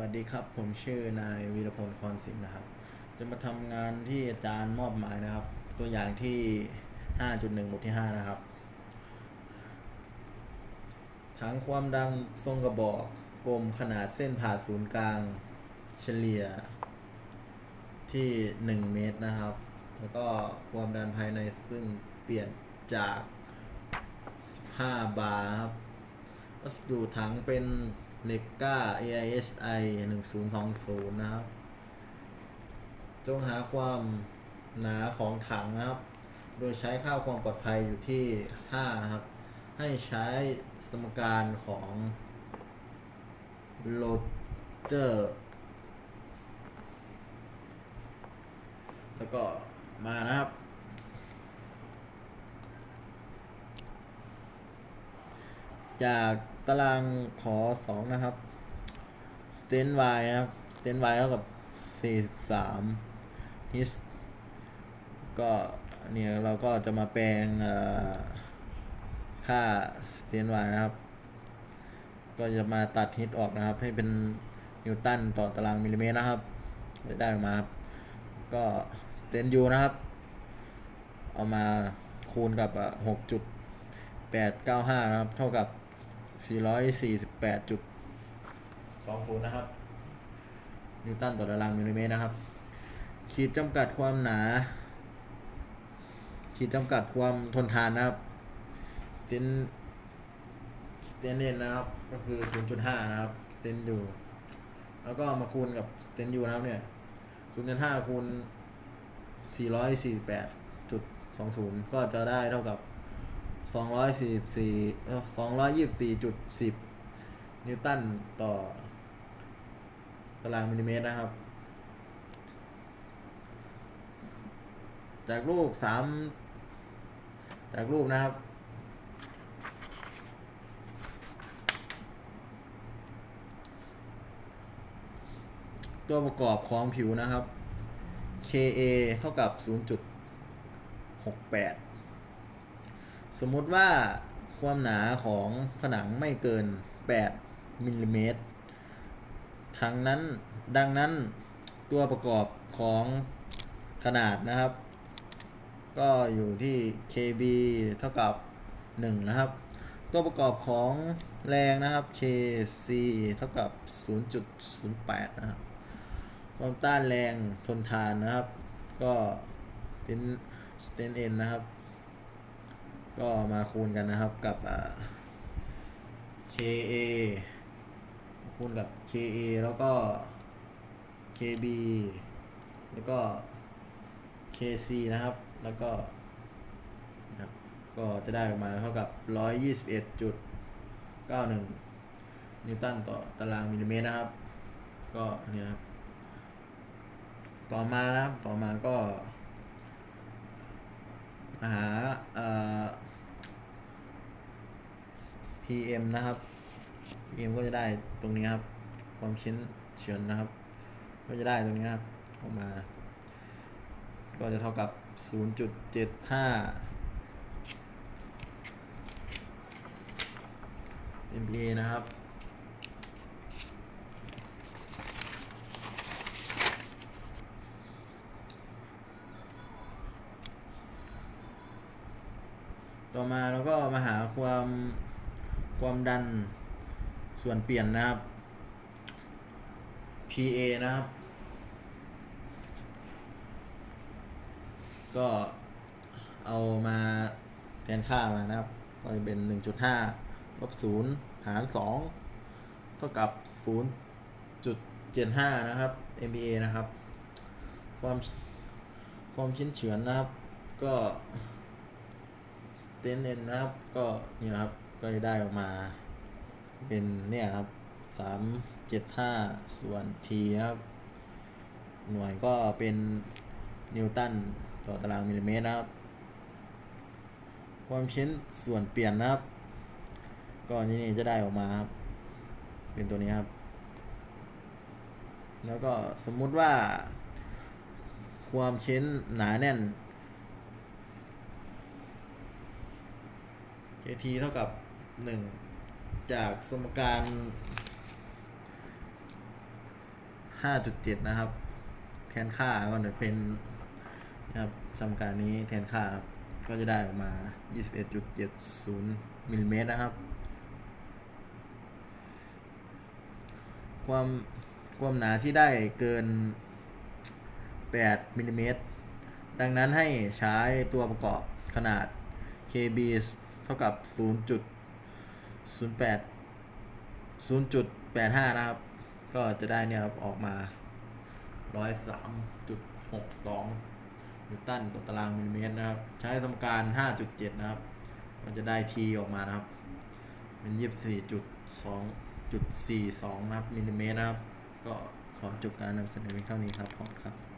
วัสดีครับ ผมชื่อนายวีรพลคอนสิงห์นะครับ จะมาทำงานที่อาจารย์มอบหมายนะครับ ตัวอย่างที่ 5.1บทที่ 5 นะครับถังความดังทรงกระบอกกลมขนาดเส้นผ่าศูนย์กลางเฉลี่ยที่ 1 เมตรนะครับ แล้วก็ความดันภายในซึ่งเปลี่ยนจาก 15 บาร์ครับวัสดุถังเป็น เลก้า AISI 1020นะครับ จงหาความหนาของถังนะครับ โดยใช้ค่าความปลอดภัยอยู่ที่5นะครับ ให้ใช้สมการของโรเจอร์แล้วก็มานะครับ จากตารางขอสองนะครับสเตน y นะครับสเตน y เท่ากับ43 his ก็เนี่ยเราก็จะมาแปลงเอ่อค่าสเตน y นะครับ ก็จะมาตัด hit ออกนะครับ ให้เป็นนิวตันต่อตารางมิลลิเมตรนะครับได้ออกมาครับก็สเตน u นะครับ เอามาคูณกับหกจุดแปดเก้าห้านะครับ เท่ากับ สี่ร้อยสี่สิบแปดจุดสองศูนย์นะครับ นิวตันต่อตารางมิลลิเมตรนะครับ ขีดจำกัดความหนา ขีดจำกัดความทนทานนะครับสเตนสเตนเนนะครับ ก็คือ 0.5 นะครับสเตนยูแล้วก็มาคูณกับสเตนยูนะครับเนี่ย 0.5 คูณ 448.20 ก็จะได้เท่ากับ 244เอ่อ224.10นิวตันต่อตารางมิลลิเมตรนะครับ จากรูป3จากรูปนะครับ ตัวประกอบของผิวนะครับ KA เท่ากับ 0.68 สมมุติว่าความหนาของผนังไม่เกิน 8มิลลิเมตรทั้งนั้นดังนั้นตัวประกอบของขนาดนะครับ ก็อยู่ที่ KB เท่ากับ 1 นะครับ ตัวประกอบของแรงนะครับ KC เท่ากับ 0.08 นะครับ ความต้านแรงทนทานนะครับ ก็เป็นสเตนเอ็นนะครับ ก็มาคูณกันนะครับกับอ่า KA คูณกับ KA แล้วก็ KB แล้วก็ KC นะครับ แล้วก็นะครับก็จะได้ออกมาเท่ากับ 121.91 นิวตันต่อตารางมิลลิเมตรนะครับ ก็เนี่ยครับ ต่อมานะครับ ต่อมาก็มาหาเอ่อ PM นะครับ PM ก็จะได้ตรงนี้ครับ ความชิ้นเฉือนนะครับ ก็จะได้ตรงนี้ครับออกมา ก็จะเท่ากับ 0.75 MPa นะครับต่อมาเราก็มาหาความ ความดันส่วนเปลี่ยนนะครับ PA นะครับ ก็เอามาแทนค่ามานะครับ ก็จะเป็น 1.5ลบ0หาร 2 เท่ากับ 0.75 นะครับ MPa นะครับ ความความชิ้นเฉือนนะครับ ก็ สเตนเอ็นนะครับ ก็นี่นะครับ ก็จะได้ออกมา เป็นเนี่ยครับสามเจ็ดห้าส่วนทีครับ หน่วยก็เป็นนิวตันต่อตารางมิลลิเมตรนะครับ ความชิ้นส่วนเปลี่ยนนะครับ ก็นี่นี่จะได้ออกมาครับ เป็นตัวนี้ครับ แล้วก็สมมุติว่า ความชิ้นหนาแน่น KT เท่ากับ1จากสมการ5.7นะครับ แทนค่าก็จะเป็นนะครับสมการนี้แทนค่าครับก็จะได้ออกมา 21.70มิลลิเมตรนะครับ ความความหนาที่ได้เกิน 8มิลลิเมตร ดังนั้นให้ใช้ตัวประกอบขนาด KB เท่ากับ 0.08 0.85 นะครับ ก็จะได้เนี่ยครับออกมา 103.62 นิวตันต่อตารางมิลลิเมตรนะครับ ใช้สมการ 5.7 นะครับมันจะได้ T ออกมานะครับ เป็น 24.2.42 นะครับมิลลิเมตรนะครับ ก็ขอจบการนำเสนอเพียงเท่านี้ครับขอบคุณครับ